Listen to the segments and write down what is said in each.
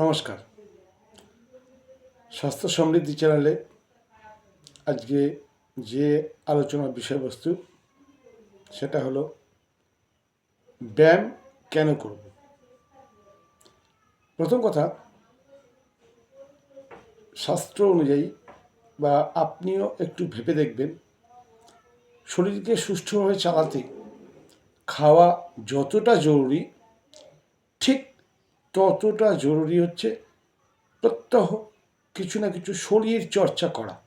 নমস্কার। স্বাস্থ্য সমৃদ্ধি চ্যানেলে আজকে যে আলোচনার বিষয়বস্তু, সেটা হলো ব্যায়াম কেন করব? প্রথম কথা, শাস্ত্র অনুযায়ী বা আপনিও একটু ভেবে দেখবেন, শরীরকে সুষ্ঠুভাবে চালাতে খাওয়া যতটা জরুরি ততটা জরুরি হচ্ছে প্রত্যহ কিছু না কিছু শরীর চর্চা করা।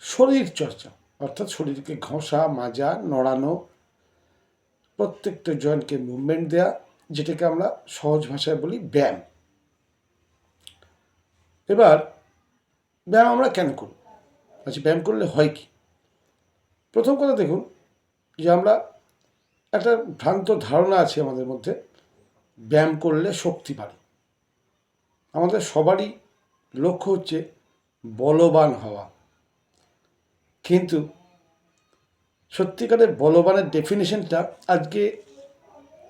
শরীর চর্চা, অর্থাৎ শরীরকে ঘষা, মাজা, নড়ানো, প্রত্যেকটা জয়েন্টকে মুভমেন্ট দেওয়া যেটাকে আমরা সহজ ভাষায় বলি ব্যায়াম। এবার ব্যায়াম আমরা কেন করব আচ্ছা ব্যায়াম করলে হয় কি? প্রথম কথা দেখুন যে আমরা একটা ভ্রান্ত ধারণা আছে আমাদের মধ্যে ব্যায়াম করলে শক্তি বাড়ে। আমাদের সবারই লক্ষ্য হচ্ছে বলবান হওয়া। কিন্তু সত্যিকারের বলবানের ডেফিনেশনটা আজকে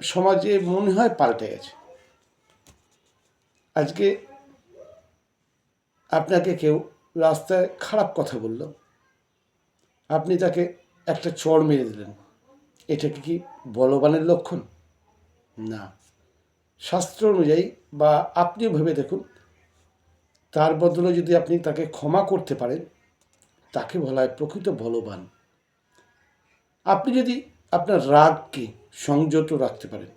সমাজে মনে হয় পাল্টে গেছে। আজকে আপনাকে কেউ রাস্তায় খারাপ কথা বলল, আপনি তাকে একটা চড় মেরে দিলেন। এটা কি বলবানের লক্ষণ? না। শাস্ত্র অনুযায়ী বা আপনিও ভেবে দেখুন, তার বদলে যদি আপনি তাকে ক্ষমা করতে পারেন, তাকে বলা হয় প্রকৃত বলবান। আপনি যদি আপনার রাগকে সংযত রাখতে পারেন,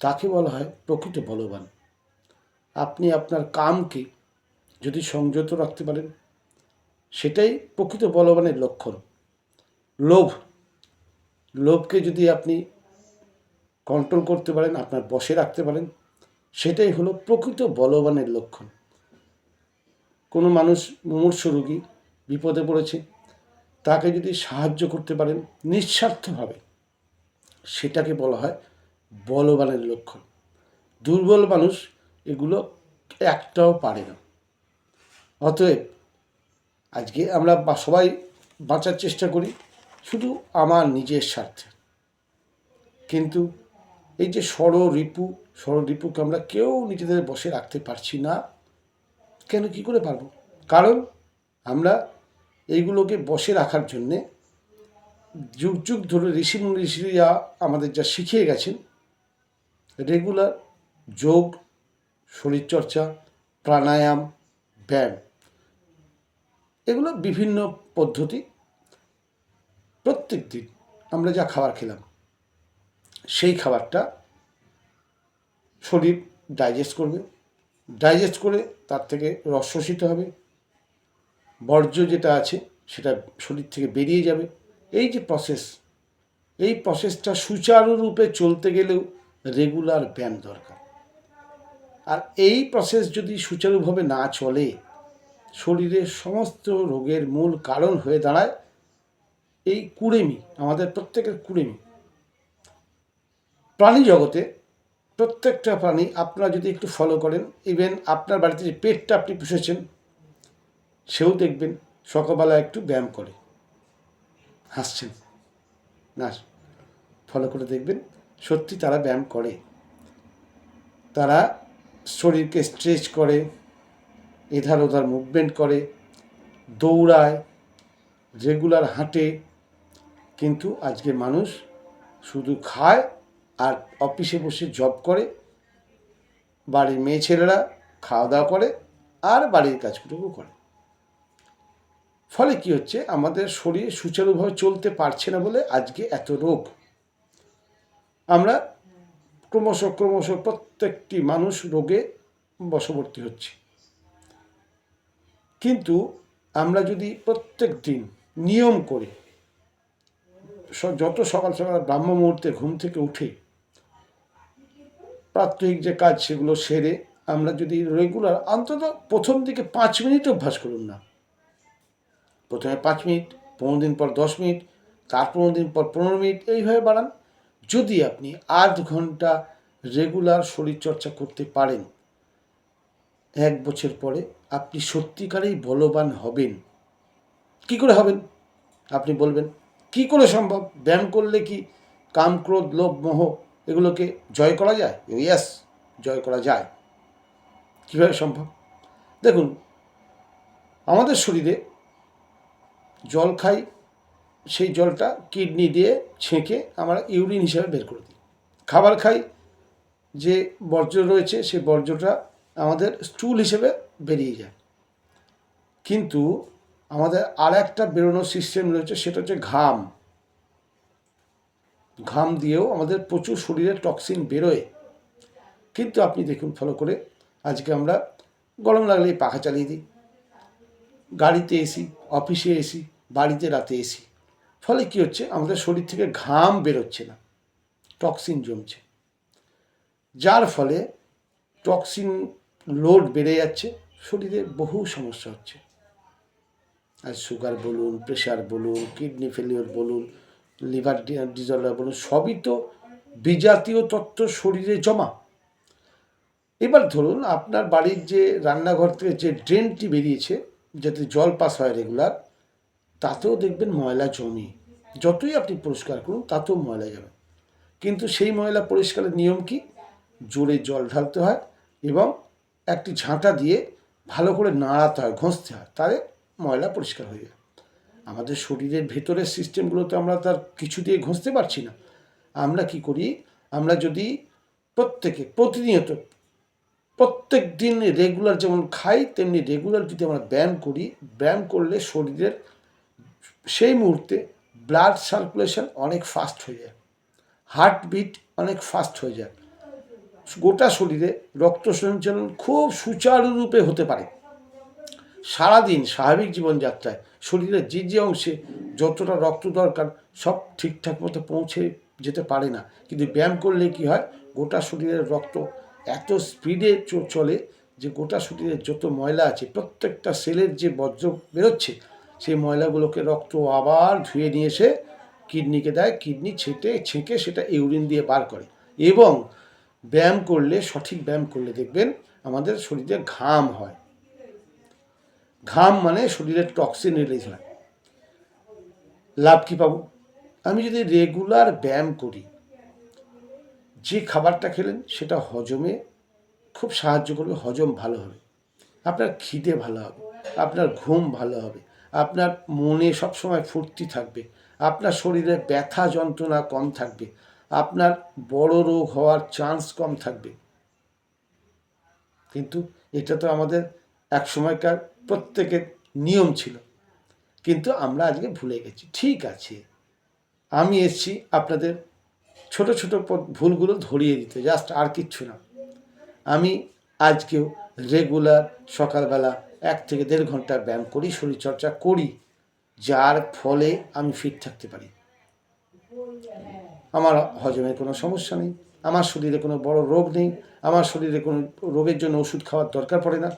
তাকে বলা হয় প্রকৃত বলবান। আপনি আপনার কামকে যদি সংযত রাখতে পারেন, সেটাই প্রকৃত বলবানের লক্ষণ। লোভ, লোভকে যদি আপনি কন্ট্রোল করতে পারেন, আপনার বসে রাখতে পারেন। সেটাই হলো প্রকৃত বলবানের লক্ষণ। কোনো মানুষ মুমূর্ষ রোগী বিপদে পড়েছে, তাকে যদি সাহায্য করতে পারেন নিঃস্বার্থভাবে, সেটাকে বলা হয় বলবানের লক্ষণ। দুর্বল মানুষ এগুলো একটাও পারে না। অতএব আজকে আমরা সবাই বাঁচার চেষ্টা করি, শুধু আমার নিজের স্বার্থে। কিন্তু এই যে ষড় রিপু ষড় রিপুকে আমরা কেউ নিজেদের বসে রাখতে পারছি না। কেন, কি করে পারব? কারণ আমরা এইগুলোকে বসে রাখার জন্যে যুগ যুগ ধরে ঋষি ঋষিরা আমাদের যা শিখিয়ে গেছেন রেগুলার যোগ, শরীরচর্চা, প্রাণায়াম, ব্যায়াম, এগুলো বিভিন্ন পদ্ধতি প্রত্যেক দিন আমরা যা খাবার খেলাম। সেই খাবারটা শরীর ডাইজেস্ট করবে। ডাইজেস্ট করে তার থেকে রস শোষিত হবে। বর্জ্য যেটা আছে সেটা শরীর থেকে বেরিয়ে যাবে। এই যে প্রসেস এই প্রসেসটা সুচারুরূপে চলতে গেলেও রেগুলার ব্যায়াম দরকার। আর এই প্রসেস যদি সুচারুভাবে না চলে, শরীরের সমস্ত রোগের মূল কারণ হয়ে দাঁড়ায় এই কুড়েমি, আমাদের প্রত্যেকের কুড়েমি। প্রাণী জগতে প্রত্যেকটা প্রাণী আপনারা যদি একটু ফলো করেন ইভেন আপনার বাড়িতে যে পেটটা আপনি পুষেছেন, সেও দেখবেন সকালবেলা একটু ব্যায়াম করে। হাসছেন। না ফলো করে দেখবেন, সত্যি তারা ব্যায়াম করে। তারা শরীরকে স্ট্রেচ করে, এধার ওধার মুভমেন্ট করে, দৌড়ায় রেগুলার হাঁটে। কিন্তু আজকে মানুষ শুধু খায় আর অফিসে বসে জব করে, বাড়ির মেয়ে ছেলেরা খাওয়া দাওয়া করে আর বাড়ির কাজগুলোও করে। ফলে কি হচ্ছে, আমাদের শরীর সুচারুভাবে চলতে পারছে না বলে আজকে এত রোগ। আমরা ক্রমশ ক্রমশ প্রত্যেকটি মানুষ রোগে বশবর্তী হচ্ছে। কিন্তু আমরা যদি প্রত্যেক দিন নিয়ম করে যত সকাল সকাল ব্রাহ্ম মুহূর্তে ঘুম থেকে উঠে প্রাত্যহিক যে কাজ সেগুলো সেরে আমরা যদি রেগুলার অন্তত প্রথম দিকে পাঁচ মিনিট অভ্যাস করুন না। প্রথমে পাঁচ মিনিট, পনেরো দিন পর দশ মিনিট, তার পনেরো দিন পর পনেরো মিনিট, এইভাবে বাড়ান। যদি আপনি আধ ঘণ্টা রেগুলার শরীরচর্চা করতে পারেন, এক বছর পরে আপনি সত্যিকারেই বলবান হবেন। কি করে হবেন? আপনি বলবেন, কি করে সম্ভব? ব্যায়াম করলে কি কাম, ক্রোধ, লোভ, মোহ এগুলোকে জয় করা যায়? ইয়াস জয় করা যায়। কীভাবে সম্ভব? দেখুন, আমাদের শরীরে জল খাই, সেই জলটা কিডনি দিয়ে ছেঁকে আমরা ইউরিন হিসাবে বের করে দিই। খাবার খাই, যে বর্জ্য রয়েছে, সেই বর্জ্যটা আমাদের স্টুল হিসেবে বেরিয়ে যায়। কিন্তু আমাদের আর একটা বেরোনোর সিস্টেম রয়েছে, সেটা হচ্ছে ঘাম। ঘাম দিয়েও আমাদের প্রচুর শরীরে টক্সিন বেরোয়। কিন্তু আপনি দেখুন ফলো করে আজকে আমরা গরম লাগলেই পাখা চালিয়ে দিই। গাড়িতে এসি অফিসে এসি বাড়িতে রাতে এসি ফলে কি হচ্ছে? আমাদের শরীর থেকে ঘাম বেরোচ্ছে না। টক্সিন জমছে। যার ফলে টক্সিন লোড বেড়ে যাচ্ছে, শরীরে বহু সমস্যা হচ্ছে। আর সুগার বলুন প্রেশার বলুন কিডনি ফেলিওর বলুন লিভার ডিজর্ডার বলুন সবই তো বিজাতীয় তত্ত্ব শরীরে জমা। এবার ধরুন আপনার বাড়ির যে রান্নাঘর থেকে যে ড্রেনটি বেরিয়েছে, যাতে জল পাস হয় রেগুলার, তাতেও দেখবেন ময়লা জমি। যতই আপনি পরিষ্কার করুন, তাতেও ময়লা যাবে কিন্তু সেই ময়লা পরিষ্কারের নিয়ম কি? জোরে জল ঢালতে হয় এবং একটি ঝাঁটা দিয়ে ভালো করে নাড়াতে হয়, ঘষতে হয়, তাহলে ময়লা পরিষ্কার হয়ে যায়। আমাদের শরীরের ভেতরের সিস্টেমগুলো তো আমরা তার কিছু দিয়ে ঘষতে পারছি না। আমরা কি করি? আমরা যদি প্রত্যেকে, প্রতিনিয়ত, প্রত্যেক দিন রেগুলার যেমন খাই, তেমনি রেগুলার যদি আমরা ব্যায়াম করি, ব্যায়াম করলে শরীরের সেই মুহূর্তে ব্লাড সার্কুলেশন অনেক ফাস্ট হয়ে যায়। হার্টবিট অনেক ফাস্ট হয়ে যায়। গোটা শরীরে রক্ত সঞ্চালন খুব সুচারুরূপে হতে পারে। সারাদিন স্বাভাবিক জীবনযাত্রায় শরীরের যে যে অংশে যতটা রক্ত দরকার সব ঠিকঠাক মতো পৌঁছে যেতে পারে না। কিন্তু ব্যায়াম করলে কি হয়? গোটা শরীরের রক্ত এত স্পিডে চলে যে গোটা শরীরের যত ময়লা আছে, প্রত্যেকটা সেলের যে বজ্র বেরোচ্ছে, সেই ময়লাগুলোকে রক্ত আবার ধুয়ে নিয়ে এসে কিডনিকে দেয়। কিডনি ছেটে, ছেঁকে সেটা ইউরিন দিয়ে বার করে। এবং ব্যায়াম করলে, সঠিক ব্যায়াম করলে দেখবেন আমাদের শরীরে ঘাম হয়। ঘাম মানে শরীরের টক্সিন রিলিজ হয়। লাভ কী পাবো? আমি যদি রেগুলার ব্যায়াম করি, যে খাবারটা খেলেন সেটা হজমে খুব সাহায্য করবে, হজম ভালো হবে। আপনার খিদে ভালো হবে, আপনার ঘুম ভালো হবে, আপনার মনে সবসময় ফুর্তি থাকবে, আপনার শরীরে ব্যথা যন্ত্রণা কম থাকবে, আপনার বড় রোগ হওয়ার চান্স কম থাকবে। কিন্তু এটা তো আমাদের এক সময়কার প্রত্যেকের নিয়ম ছিল। কিন্তু আমরা আজকে ভুলে গেছি। ঠিক আছে, আমি এসছি আপনাদের ছোট ছোট ভুলগুলো ধরিয়ে দিতে জাস্ট আর কিচ্ছু না। আমি আজকেও রেগুলার সকালবেলা এক থেকে দেড় ঘণ্টা ব্যায়াম করি, শরীরচর্চা করি, যার ফলে আমি ফিট থাকতে পারি। আমার হজমের কোনো সমস্যা নেই, আমার শরীরে কোনো বড় রোগ নেই, আমার শরীরে কোনো রোগের জন্য ওষুধ খাওয়ার দরকার পড়ে না।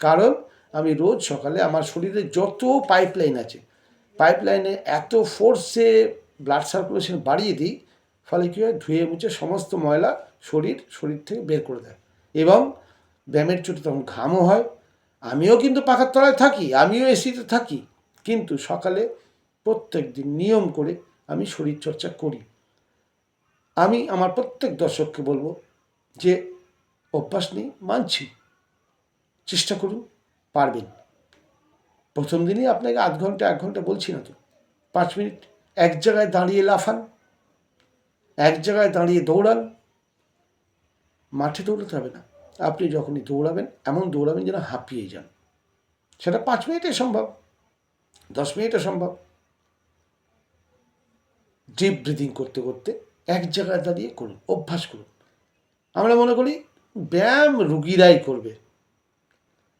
কারণ আমি রোজ সকালে আমার শরীরে যত পাইপলাইন আছে পাইপলাইনে এত ফোর্সে ব্লাড সার্কুলেশন বাড়িয়ে দিই, ফলে কী হয়? ধুয়ে মুছে সমস্ত ময়লা শরীর শরীর থেকে বের করে দেয়। এবং ব্যায়ামের চোটে তখন ঘামও হয়। আমিও কিন্তু পাখার তলায় থাকি, আমিও এসিতে থাকি। কিন্তু সকালে প্রত্যেক দিন নিয়ম করে আমি শরীরচর্চা করি। আমি আমার প্রত্যেক দর্শককে বলব যে অভ্যাস নেই মানছি। চেষ্টা করুন। পারবেন। প্রথম দিনই আপনাকে আধ ঘণ্টা, এক ঘণ্টা বলছি না তো। পাঁচ মিনিট, এক জায়গায় দাঁড়িয়ে লাফান, এক জায়গায় দাঁড়িয়ে দৌড়ান। মাঠে দৌড়াতে হবে না। আপনি যখনই দৌড়াবেন, এমন দৌড়াবেন যেন হাঁপিয়ে যান। সেটা পাঁচ মিনিটে সম্ভব, দশ মিনিটে সম্ভব। ডিপ ব্রিদিং করতে করতে এক জায়গায় দাঁড়িয়ে করুন, অভ্যাস করুন। আমরা মনে করি ব্যায়াম রুগীরাই করবে।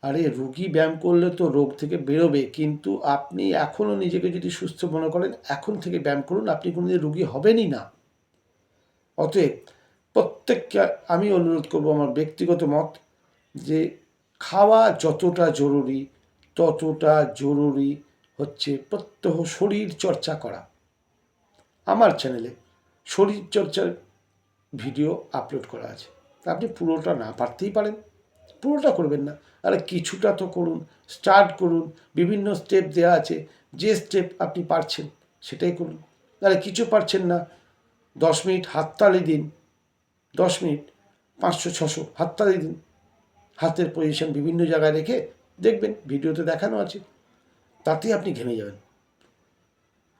আরে রুগী ব্যায়াম করলে তো রোগ থেকে বেরোবে, কিন্তু আপনি এখনও নিজেকে যদি সুস্থ মনে করেন, এখন থেকে ব্যায়াম করুন, আপনি কোনোদিন রুগী হবেনই না। অতএব প্রত্যেককে আমি অনুরোধ করব আমার ব্যক্তিগত মত যে খাওয়া যতটা জরুরি, ততটা জরুরি হচ্ছে প্রত্যহ শরীর চর্চা করা। আমার চ্যানেলে শরীরচর্চার ভিডিও আপলোড করা আছে। আপনি পুরোটা না পারতেই পারেন। পুরোটা করবেন না। আরে কিছুটা তো করুন স্টার্ট করুন, বিভিন্ন স্টেপ দেওয়া আছে, যে স্টেপ আপনি পারছেন, সেটাই করুন। আরে কিছু পারছেন না, দশ মিনিট হাততালি দিন, দশ মিনিট পাঁচশো, ছশো হাততালি দিন। হাতের পজিশন বিভিন্ন জায়গায় রেখে দেখবেন, ভিডিওতে দেখানো আছে। তাতেই আপনি ঘেমে যাবেন।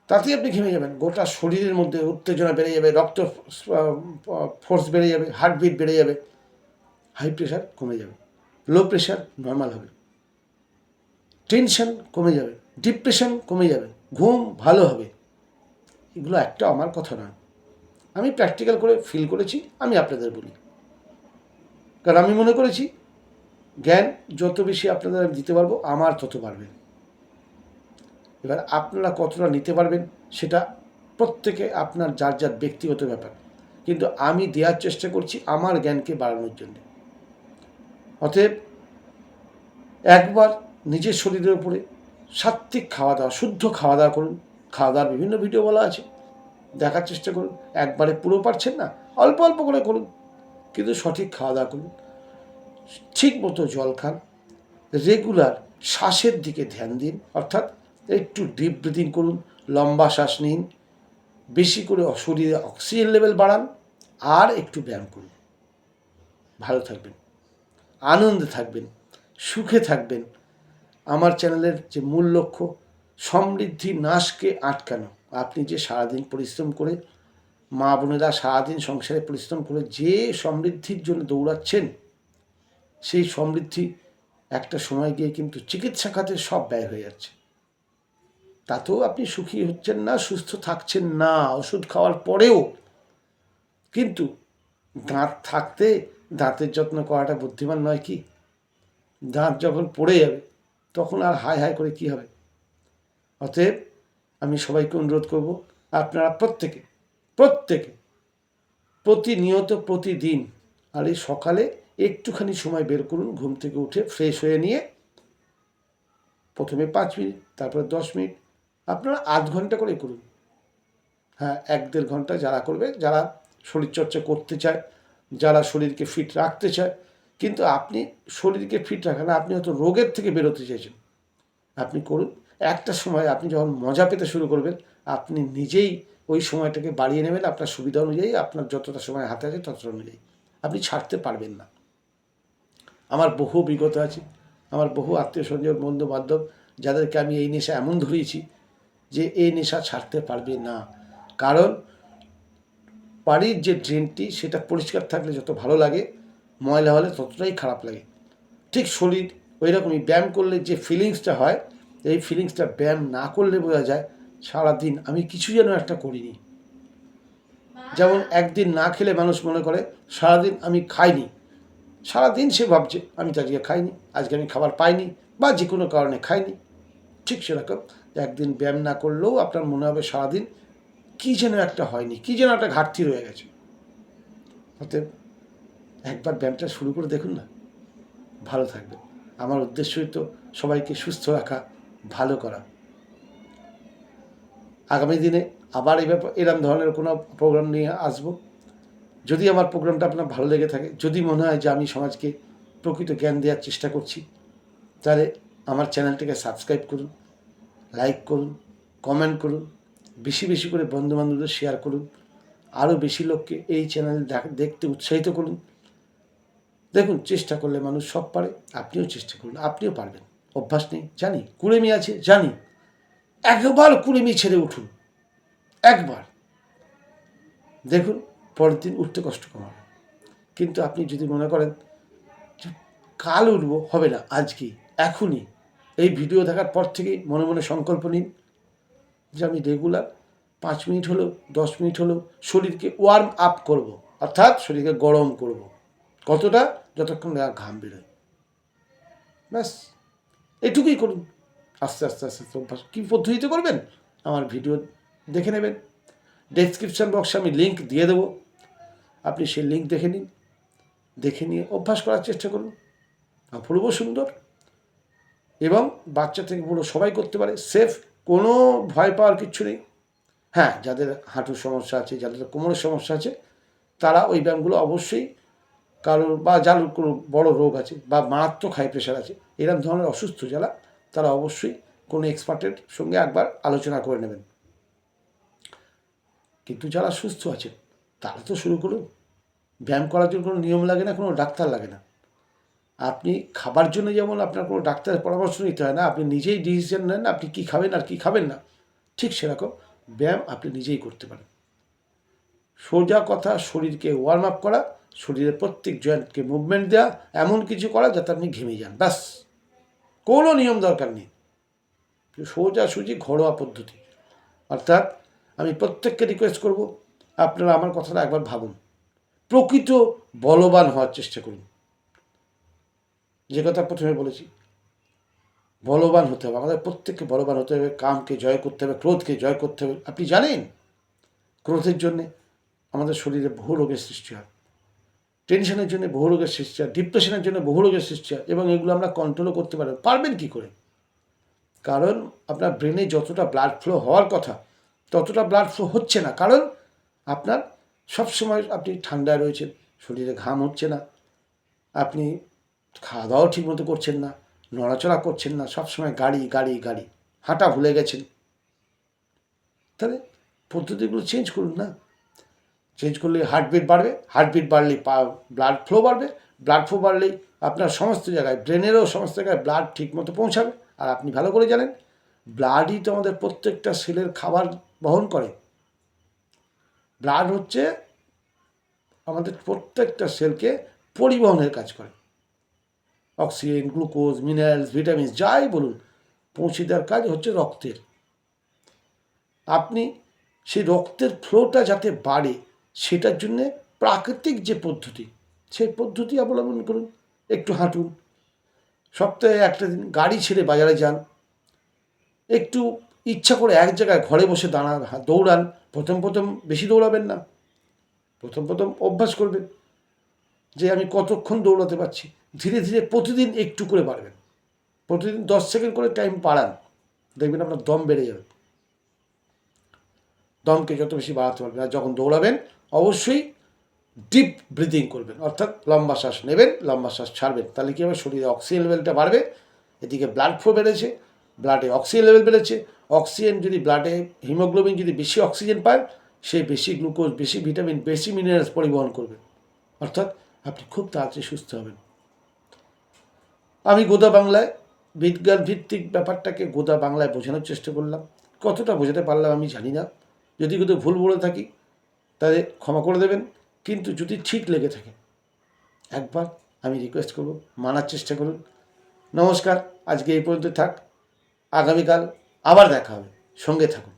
তাতেই আপনি ঘেমে যাবেন। গোটা শরীরের মধ্যে উত্তেজনা বেড়ে যাবে, রক্ত ফোর্স বেড়ে যাবে হার্টবিট বেড়ে যাবে। হাই প্রেশার কমে যাবে। লো প্রেশার নর্মাল হবে। টেনশন কমে যাবে। ডিপ্রেশন কমে যাবে। ঘুম ভালো হবে। এগুলো একটা আমার কথা নয়। আমি প্র্যাকটিক্যাল করে ফিল করেছি, আমি আপনাদের বলি। কারণ আমি মনে করেছি, জ্ঞান যত বেশি আপনাদের আমি দিতে পারব, আমার তত বাড়বে। এবার আপনারা কতটা নিতে পারবেন, সেটা প্রত্যেকে আপনার যার যার ব্যক্তিগত ব্যাপার। কিন্তু আমি দেওয়ার চেষ্টা করছি আমার জ্ঞানকে বাড়ানোর জন্য। অতএব একবার নিজের শরীরের উপরে সাত্ত্বিক খাওয়া দাওয়া, শুদ্ধ খাওয়া দাওয়া করুন। খাওয়া দাওয়ার বিভিন্ন ভিডিও বলা আছে। দেখার চেষ্টা করুন। একবারে পুরো পারছেন না, অল্প অল্প করে করুন। কিন্তু সঠিক খাওয়া দাওয়া করুন। ঠিক মতো জল খান। রেগুলার শ্বাসের দিকে ধ্যান দিন। অর্থাৎ একটু ডিপ ব্রিদিং করুন। লম্বা শ্বাস নিন। বেশি করে শরীরে অক্সিজেন লেভেল বাড়ান। আর একটু ব্যায়াম করুন। ভালো থাকবেন। আনন্দে থাকবেন, সুখে থাকবেন। আমার চ্যানেলের যে মূল লক্ষ্য, সমৃদ্ধি নাশকে আটকানো। আপনি যে সারাদিন পরিশ্রম করে মা বোনেরা সারাদিন সংসারে পরিশ্রম করে যে সমৃদ্ধির জন্য দৌড়াচ্ছেন, সেই সমৃদ্ধি একটা সময় গিয়ে কিন্তু চিকিৎসা খাতে সব ব্যয় হয়ে যাচ্ছে। তাতেও আপনি সুখী হচ্ছেন না, সুস্থ থাকছেন না, ওষুধ খাওয়ার পরেও। কিন্তু দাঁত থাকতে দাঁতের যত্ন করাটা বুদ্ধিমান নয় কি? দাঁত যখন পড়ে যাবে, তখন আর হাই হাই করে কি হবে? অতএব আমি সবাইকে অনুরোধ করব, আপনারা প্রত্যেকে প্রত্যেকে প্রতিনিয়ত প্রতিদিন আর এই সকালে একটুখানি সময় বের করুন, ঘুম থেকে উঠে ফ্রেশ হয়ে নিয়ে প্রথমে পাঁচ মিনিট, তারপরে দশ মিনিট, আপনারা আধ ঘণ্টা করে করুন। হ্যাঁ এক দেড় ঘণ্টা যারা করবে, যারা শরীরচর্চা করতে চায় যারা শরীরকে ফিট রাখতে চায়, কিন্তু আপনি শরীরকে ফিট রাখেন আপনি হয়তো রোগের থেকে বেরোতে চাইছেন। আপনি করুন, একটা সময় আপনি যখন মজা পেতে শুরু করবেন, আপনি নিজেই ওই সময়টাকে বাড়িয়ে নেবেন, আপনার সুবিধা অনুযায়ী, আপনার যতটা সময় হাতে আছে ততটা অনুযায়ী। আপনি ছাড়তে পারবেন না। আমার বহু অভিজ্ঞতা আছে, আমার বহু আত্মীয় স্বজন, বন্ধু বান্ধব, যাদেরকে আমি এই নেশা এমন ধরিয়েছি যে এই নেশা ছাড়তে পারবে না। কারণ বাড়ির যে ড্রেনটি সেটা পরিষ্কার থাকলে যত ভালো লাগে, ময়লা হলে ততটাই খারাপ লাগে। ঠিক শরীর ওই রকমই ব্যায়াম করলে যে ফিলিংসটা হয়, এই ফিলিংসটা ব্যায়াম না করলে বোঝা যায় সারাদিন আমি কিছু যেন একটা করিনি। যেমন একদিন না খেলে মানুষ মনে করে, সারাদিন আমি খাইনি। সারাদিন সে ভাবছে, আমি তো আজকে খাইনি, আজকে আমি খাবার পাইনি বা যে কোনো কারণে খাইনি। ঠিক সেরকম, একদিন ব্যায়াম না করলেও আপনার মনে হবে সারাদিন কী যেন একটা হয়নি, কী যেন একটা ঘাটতি রয়ে গেছে। অতএব একবার ব্যায়ামটা শুরু করে দেখুন না, ভালো থাকবে। আমার উদ্দেশ্যই তো সবাইকে সুস্থ রাখা, ভালো করা। আগামী দিনে আবার এই ব্যাপার, এরম ধরনের কোনো প্রোগ্রাম নিয়ে আসব। যদি আমার প্রোগ্রামটা আপনার ভালো লেগে থাকে, যদি মনে হয় যে আমি সমাজকে প্রকৃত জ্ঞান দেওয়ার চেষ্টা করছি, তাহলে আমার চ্যানেলটিকে সাবস্ক্রাইব করুন লাইক করুন কমেন্ট করুন। বেশি বেশি করে বন্ধুবান্ধবদের শেয়ার করুন। আরও বেশি লোককে এই চ্যানেল দেখতে উৎসাহিত করুন। দেখুন, চেষ্টা করলে মানুষ সব পারে, আপনিও চেষ্টা করুন, আপনিও পারবেন। অভ্যাস নেই, জানি। কুড়েমি আছে, জানি। একবার কুড়েমি ছেড়ে উঠুন। একবার। দেখুন, পরের দিন উঠতে কষ্ট কম হবে। কিন্তু আপনি যদি মনে করেন কাল উঠবো, হবে না, আজকেই, এখনই। এই ভিডিও দেখার পর থেকেই মনে মনে সংকল্প নিন। যে আমি রেগুলার পাঁচ মিনিট হলেও দশ মিনিট হলেও শরীরকে ওয়ার্ম আপ করব, অর্থাৎ শরীরকে গরম করব। কতটা? যতক্ষণ না ঘাম বেরোয়। ব্যাস, এটুকুই করুন। আস্তে আস্তে আস্তে আস্তে অভ্যাস। কী পদ্ধতিতে করবেন? আমার ভিডিও দেখে নেবেন। ডেসক্রিপশান বক্সে আমি লিঙ্ক দিয়ে দেবো। আপনি সেই লিঙ্ক দেখে নিন। দেখে নিয়ে অভ্যাস করার চেষ্টা করুন। অপূর্ব সুন্দর। এবং বাচ্চা থেকে বড়ো সবাই করতে পারে। সেফ কোনো ভয় পাওয়ার কিচ্ছু নেই। হ্যাঁ যাদের হাঁটুর সমস্যা আছে, যাদের কোমরের সমস্যা আছে, তারা ওই ব্যায়ামগুলো অবশ্যই কারোর বা যার কোনো বড় রোগ আছে বা মারাত্মক হাই প্রেশার আছে, এরকম ধরনের অসুস্থ যারা, তারা অবশ্যই কোনো এক্সপার্টের সঙ্গে একবার আলোচনা করে নেবেন। কিন্তু যারা সুস্থ আছেন, তারা তো শুরু করুন। ব্যায়াম করার জন্য কোনো নিয়ম লাগে না, কোনো ডাক্তার লাগে না। আপনি খাবার জন্য যেমন আপনার কোনো ডাক্তারের পরামর্শ নিতে হয় না, আপনি নিজেই ডিসিশন নেন আপনি কী খাবেন আর কী খাবেন না। ঠিক সেরকম ব্যায়াম আপনি নিজেই করতে পারেন। সোজা কথা, শরীরকে ওয়ার্ম আপ করা, শরীরের প্রত্যেক জয়েন্টকে মুভমেন্ট দেওয়া এমন কিছু করা যাতে আপনি ঘেমে যান, ব্যাস। কোনো নিয়ম দরকার নেই। সোজা সোজাসুজি ঘরোয়া পদ্ধতি। অর্থাৎ আমি প্রত্যেককে রিকোয়েস্ট করব, আপনারা আমার কথাটা একবার ভাবুন। প্রকৃত বলবান হওয়ার চেষ্টা করুন। যে কথা প্রথমে বলেছি, বলবান হতে হবে, আমাদের প্রত্যেককে বলবান হতে হবে, কামকে জয় করতে হবে, ক্রোধকে জয় করতে হবে। আপনি জানেন, ক্রোধের জন্যে আমাদের শরীরে বহু রোগের সৃষ্টি হয়। টেনশনের জন্য বহু রোগের সৃষ্টি হয়, ডিপ্রেশনের জন্য বহু রোগের সৃষ্টি হয়, এবং এগুলো আমরা কন্ট্রোলও করতে পারবেন পারবেন কী করে? কারণ আপনার ব্রেনে যতটা ব্লাড ফ্লো হওয়ার কথা, ততটা ব্লাড ফ্লো হচ্ছে না। কারণ আপনার সবসময় আপনি ঠান্ডায় রয়েছেন, শরীরে ঘাম হচ্ছে না। আপনি খাওয়া দাওয়াও ঠিকমতো করছেন না, নড়াচড়া করছেন না, সবসময় গাড়ি গাড়ি গাড়ি, হাঁটা ভুলে গেছেন। তাহলে পদ্ধতিগুলো চেঞ্জ করুন না। চেঞ্জ করলে হার্টবিট বাড়বে হার্টবিট বাড়লে পা ব্লাড ফ্লো বাড়বে ব্লাড ফ্লো বাড়লেই আপনার সমস্ত জায়গায় ব্রেনেরও সমস্ত জায়গায় ব্লাড ঠিকমতো পৌঁছাবে। আর আপনি ভালো করে জানেন ব্লাডই তো আমাদের প্রত্যেকটা সেলের খাবার বহন করে। ব্লাড হচ্ছে আমাদের প্রত্যেকটা সেলকে পরিবহনের কাজ করে। অক্সিজেন, গ্লুকোজ, মিনারেলস ভিটামিন যাই বলুন, পৌঁছে দেওয়ার কাজ হচ্ছে রক্তের। আপনি সেই রক্তের ফ্লোটা যাতে বাড়ে, সেটার জন্যে প্রাকৃতিক যে পদ্ধতি, সেই পদ্ধতি অবলম্বন করুন, একটু হাঁটুন। সপ্তাহে একটা দিন গাড়ি ছেড়ে বাজারে যান। একটু ইচ্ছা করে এক জায়গায় ঘরে বসে দাঁড়ান দৌড়ান। প্রথম প্রথম বেশি দৌড়াবেন না। প্রথম প্রথম অভ্যাস করবেন যে আমি কতক্ষণ দৌড়াতে পারছি। ধীরে ধীরে প্রতিদিন একটু করে বাড়বেন। প্রতিদিন দশ সেকেন্ড করে টাইম বাড়ান। দেখবেন আপনার দম বেড়ে যাবে। দমকে যত বেশি বাড়াতে পারবেন আর যখন দৌড়াবেন, অবশ্যই ডিপ ব্রিদিং করবেন। অর্থাৎ লম্বা শ্বাস নেবেন, লম্বা শ্বাস ছাড়বেন। তাহলে কী হবে? শরীরে অক্সিজেন লেভেলটা বাড়বে। এদিকে ব্লাড ফ্লো বেড়েছে ব্লাডে অক্সিজেন লেভেল বেড়েছে। অক্সিজেন যদি ব্লাডে হিমোগ্লোবিন যদি বেশি অক্সিজেন পায় সে বেশি গ্লুকোজ বেশি ভিটামিন বেশি মিনারেলস পরিবহন করবে। অর্থাৎ আপনি খুব তাড়াতাড়ি সুস্থ হবেন। আমি গোদা বাংলায় বিজ্ঞান ভিত্তিক ব্যাপারটাকে গোদা বাংলায় বোঝানোর চেষ্টা করলাম। কতটা বোঝাতে পারলাম আমি জানি না। যদি কোথাও ভুল বলে থাকি, তাহলে ক্ষমা করে দেবেন। কিন্তু যদি ঠিক লেগে থাকে, একবার আমি রিকোয়েস্ট করব, মানার চেষ্টা করুন। নমস্কার, আজকে এই পর্যন্ত থাক। আগামীকাল আবার দেখা হবে। সঙ্গে থাকুন।